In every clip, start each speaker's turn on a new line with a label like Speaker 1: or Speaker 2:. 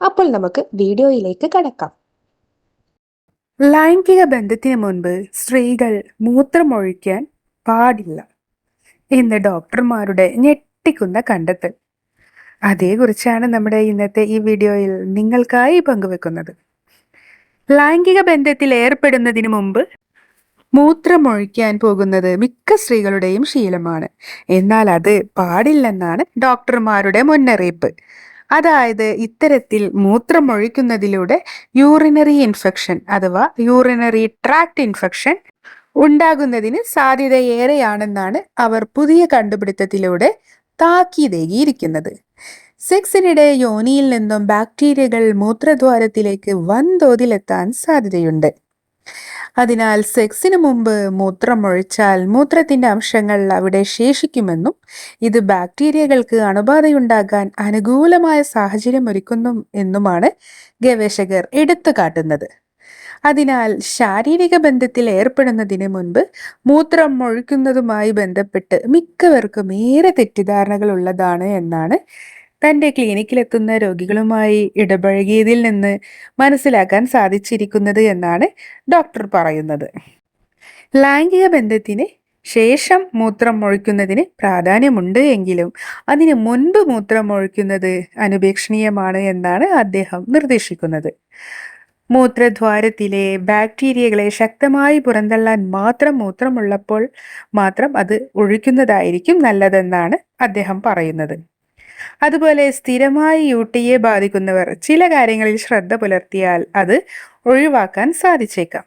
Speaker 1: അപ്പോൾ നമുക്ക് വീഡിയോയിലേക്ക് കടക്കാം.
Speaker 2: ലൈംഗിക ബന്ധത്തിന് മുൻപ് സ്ത്രീകൾ മൂത്രമൊഴിക്കാൻ പാടില്ല എന്ന് ഡോക്ടർമാരുടെ ഞെട്ടിക്കുന്ന കണ്ടെത്തൽ. അതേക്കുറിച്ചാണ് നമ്മുടെ ഇന്നത്തെ ഈ വീഡിയോയിൽ നിങ്ങൾക്കായി പങ്കുവെക്കുന്നത്. ലൈംഗിക ബന്ധത്തിൽ ഏർപ്പെടുന്നതിന് മുമ്പ് മൂത്രമൊഴിക്കാൻ പോകുന്നത് മിക്ക സ്ത്രീകളുടെയും ശീലമാണ്. എന്നാൽ അത് പാടില്ലെന്നാണ് ഡോക്ടർമാരുടെ മുന്നറിയിപ്പ്. അതായത് ഇത്തരത്തിൽ മൂത്രമൊഴിക്കുന്നതിലൂടെ യൂറിനറി ഇൻഫെക്ഷൻ അഥവാ യൂറിനറി ട്രാക്ട് ഇൻഫെക്ഷൻ ഉണ്ടാകുന്നതിന് സാധ്യതയേറെയാണെന്നാണ് അവർ പുതിയ കണ്ടുപിടുത്തത്തിലൂടെ താക്കീതേകിയിരിക്കുന്നത്. സെക്സിനിടെ യോനിയിൽ നിന്നും ബാക്ടീരിയകൾ മൂത്രദ്വാരത്തിലേക്ക് വൻതോതിലെത്താൻ സാധ്യതയുണ്ട്. അതിനാൽ സെക്സിന് മുമ്പ് മൂത്രമൊഴിച്ചാൽ മൂത്രത്തിന്റെ അംശങ്ങൾ അവിടെ ശേഷിക്കുമെന്നും ഇത് ബാക്ടീരിയകൾക്ക് അണുബാധയുണ്ടാകാൻ അനുകൂലമായ സാഹചര്യം ഒരുക്കുന്നു എന്നുമാണ് ഗവേഷകർ എടുത്തു കാട്ടുന്നത് അതിനാൽ ശാരീരിക ബന്ധത്തിൽ ഏർപ്പെടുന്നതിന് മുൻപ് മൂത്രം ഒഴിക്കുന്നതുമായി ബന്ധപ്പെട്ട് മിക്കവർക്കും ഏറെ തെറ്റിദ്ധാരണകൾ ഉള്ളതാണ് എന്നാണ് തന്റെ ക്ലിനിക്കിലെത്തുന്ന രോഗികളുമായി ഇടപഴകിയതിൽ നിന്ന് മനസ്സിലാക്കാൻ സാധിച്ചിരിക്കുന്നത് എന്നാണ് ഡോക്ടർ പറയുന്നത്. ലൈംഗിക ബന്ധത്തിന് ശേഷം മൂത്രം ഒഴിക്കുന്നതിന് പ്രാധാന്യമുണ്ട് എങ്കിലും അതിന് മുൻപ് മൂത്രം ഒഴിക്കുന്നത് അനുപേക്ഷണീയമാണ് എന്നാണ് അദ്ദേഹം നിർദ്ദേശിക്കുന്നത്. മൂത്രദ്വാരത്തിലെ ബാക്ടീരിയകളെ ശക്തമായി പുറന്തള്ളാൻ മാത്രം മൂത്രമുള്ളപ്പോൾ മാത്രം അത് ഒഴിക്കുന്നതായിരിക്കും നല്ലതെന്നാണ് അദ്ദേഹം പറയുന്നത്. അതുപോലെ സ്ഥിരമായി യു ടി എ ബാധിക്കുന്നവർ ചില കാര്യങ്ങളിൽ ശ്രദ്ധ പുലർത്തിയാൽ അത് ഒഴിവാക്കാൻ സാധിച്ചേക്കാം.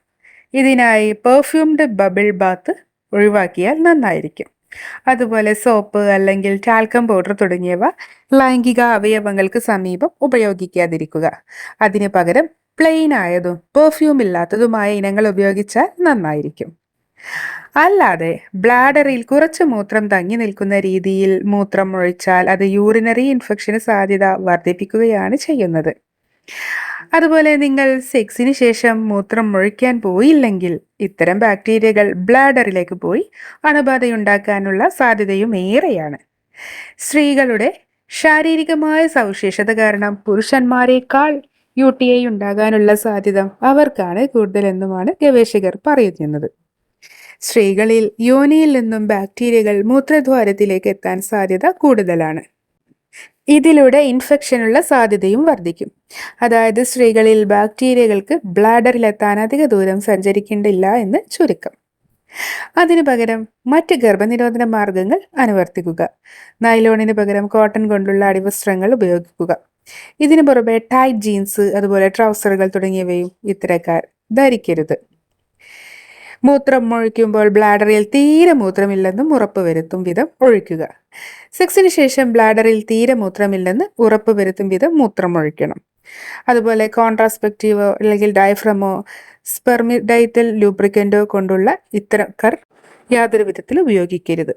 Speaker 2: ഇതിനായി പെർഫ്യൂംഡ് ബബിൾ ബാത്ത് ഒഴിവാക്കിയാൽ നന്നായിരിക്കും. അതുപോലെ സോപ്പ് അല്ലെങ്കിൽ ടാൽക്കം പൗഡർ തുടങ്ങിയവ ലൈംഗിക അവയവങ്ങൾക്ക് സമീപം ഉപയോഗിക്കാതിരിക്കുക. അതിനു പകരം പ്ലെയിൻ ആയതും പെർഫ്യൂം ഇല്ലാത്തതുമായ ഇനങ്ങൾ ഉപയോഗിച്ചാൽ നന്നായിരിക്കും. അല്ലാതെ ബ്ലാഡറിൽ കുറച്ച് മൂത്രം തങ്ങി നിൽക്കുന്ന രീതിയിൽ മൂത്രം ഒഴിച്ചാൽ അത് യൂറിനറി ഇൻഫെക്ഷന് സാധ്യത വർദ്ധിപ്പിക്കുകയാണ് ചെയ്യുന്നത്. അതുപോലെ നിങ്ങൾ സെക്സിന് ശേഷം മൂത്രം ഒഴിക്കാൻ പോയില്ലെങ്കിൽ ഇത്തരം ബാക്ടീരിയകൾ ബ്ലാഡറിലേക്ക് പോയി അണുബാധയുണ്ടാക്കാനുള്ള സാധ്യതയും ഏറെയാണ്. സ്ത്രീകളുടെ ശാരീരികമായ സവിശേഷത കാരണം പുരുഷന്മാരെക്കാൾ യു ടി ഐ ഉണ്ടാകാനുള്ള സാധ്യത അവർക്കാണ് കൂടുതലെന്നുമാണ് ഗവേഷകർ പറയുന്നത്. സ്ത്രീകളിൽ യോനിയിൽ നിന്നും ബാക്ടീരിയകൾ മൂത്രദ്വാരത്തിലേക്ക് എത്താൻ സാധ്യത കൂടുതലാണ്. ഇതിലൂടെ ഇൻഫെക്ഷനുള്ള സാധ്യതയും വർദ്ധിക്കും. അതായത് സ്ത്രീകളിൽ ബാക്ടീരിയകൾക്ക് ബ്ലാഡറിലെത്താൻ അധിക ദൂരം സഞ്ചരിക്കേണ്ടില്ല എന്ന് ചുരുക്കം. അതിനു പകരം മറ്റ് ഗർഭനിരോധന മാർഗങ്ങൾ അനുവർത്തിക്കുക. നൈലോണിന് പകരം കോട്ടൺ കൊണ്ടുള്ള അടിവസ്ത്രങ്ങൾ ഉപയോഗിക്കുക. ഇതിനു പുറമെ ടൈറ്റ് ജീൻസ് അതുപോലെ ട്രൗസറുകൾ തുടങ്ങിയവയും ഇത്തരക്കാർ ധരിക്കരുത്. മൂത്രം ഒഴിക്കുമ്പോൾ ബ്ലാഡറിൽ തീരെ മൂത്രമില്ലെന്നും ഉറപ്പുവരുത്തും വിധം ഒഴിക്കുക. സെക്സിന് ശേഷം ബ്ലാഡറിൽ തീരെ മൂത്രമില്ലെന്ന് ഉറപ്പുവരുത്തും വിധം മൂത്രം ഒഴിക്കണം. അതുപോലെ കോൺട്രാസ്പെക്റ്റീവോ അല്ലെങ്കിൽ ഡയഫ്രമോ സ്പെർമിഡൈറ്റൽ ലൂബ്രിക്കന്റോ കൊണ്ടുള്ള ഇത്തരക്കാർ യാതൊരു വിധത്തിൽ ഉപയോഗിക്കരുത്.